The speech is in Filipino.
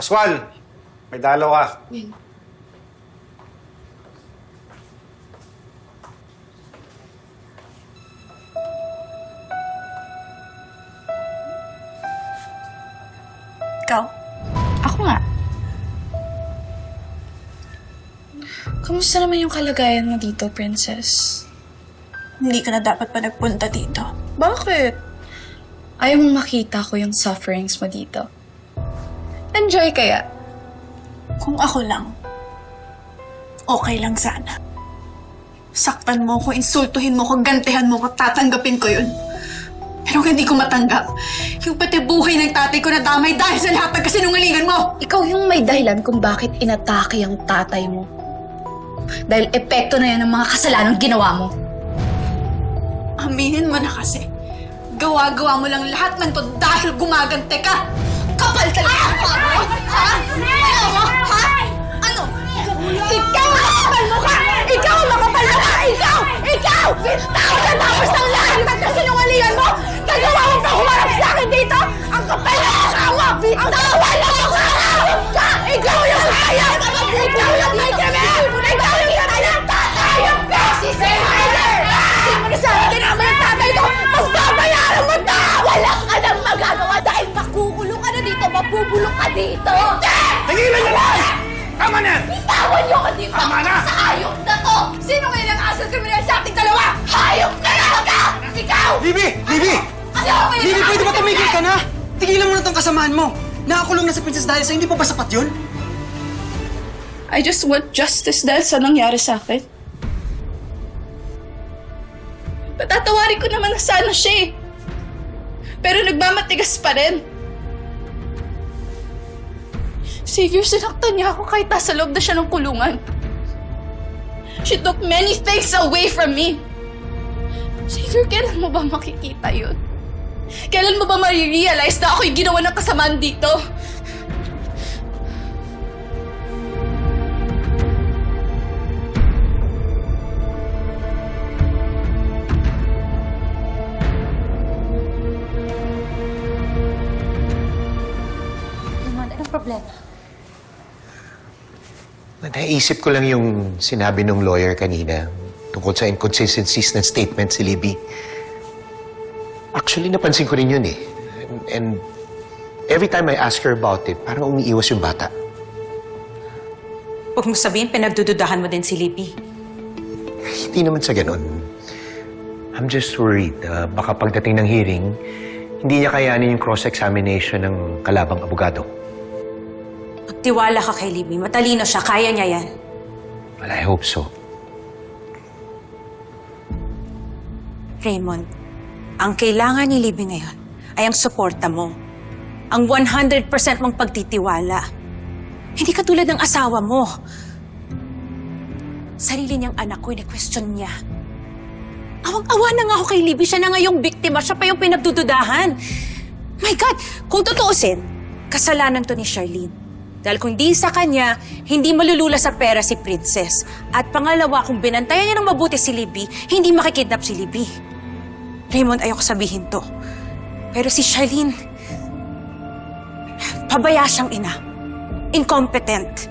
Pascual, may dalaw ka. Ikaw? Ako nga. Kamusta naman yung kalagayan mo dito, Princess? Hindi ka na dapat pa nagpunta dito. Bakit? Ayaw mong makita ko yung sufferings mo dito. Enjoy kaya? Kung ako lang, okay lang sana. Saktan mo ko, insultuhin mo ko, gantihan mo ko, tatanggapin ko yun. Pero hindi ko matanggap. Yung pati buhay ng tatay ko na damay dahil sa lahat ng kasinungalingan mo! Ikaw yung may dahilan kung bakit inatake ang tatay mo. Dahil epekto na yan ng mga kasalanang ginawa mo. Aminin mo na kasi. Gawa-gawa mo lang lahat ng to dahil gumagante ka! Tao na tapos ng lahat ng kasinungalingan mo! Nagawa mo pa humarap sa akin dito! Ang kapal na mukha mo! Ang kapal na mo! Ka! Ikaw yung hayop! Ikaw yung may kamel! Ikaw yung kanilang tatayop ka! Si Sailor! Hindi mo na sa akin kinama ng tatay ko! Magbabayaran mo na! Wala ka nang magagawa dahil makukulong ka na dito! Mapupulong ka dito! Tigilan niyo lang! Tama na! Bitawan niyo ka dito! Tama na! Sa hayop na to! Sino ngayon ang asal kriminal sa ating dalawa? Hayop na lang ka! Ikaw! Libby! Libby! Ano ang may Libby, pwede ba nakakasal tumigil ka? ka na? Tigilan mo na tong kasamahan mo. Nakakulong na si Princess dahil sa hindi pa ba sapat yun? I just want justice dahil sa nangyari sa akin. Patatawarin ko naman na sana siya eh. Pero nagmamatigas pa rin. Savior, sinaktan niya ako kahit nasa loob na siya ng kulungan. She took many things away from me. Savior, kailan mo ba makikita yun? Kailan mo ba marirealize na ako yung ginawa ng kasamaan dito? Raymond, anong problema? Naisip ko lang yung sinabi ng lawyer kanina tungkol sa inconsistencies ng statement si Libby. Actually, napansin ko rin yun eh. And, and every time I ask her about it, parang umiiwas yung bata. Huwag mo sabihin, pinagdududahan mo din si Libby. Hindi naman sa ganun. I'm just worried. ah, baka pagdating ng hearing, hindi niya kayanin yung cross-examination ng kalabang abogado. Magtiwala ka kay Libby. Matalino siya. Kaya niya yan. Well, I hope so. Raymond, ang kailangan ni Libby ngayon ay ang suporta mo. Ang 100% mong pagtitiwala. Hindi ka tulad ng asawa mo. Sarili niyang anak ko, question niya. Awang-awa na nga ako kay Libby. Siya na nga yung biktima. Siya pa yung pinagdududahan. My God! Kung tutuusin, kasalanan to ni Charlene. Dahil kung di sa kanya, hindi malulula sa pera si Princess. At pangalawa, kung binantayan niya ng mabuti si Libby, hindi makikidnap si Libby. Raymond, ayoko sabihin to. Pero si Charlene, pabaya siyang ina. Incompetent.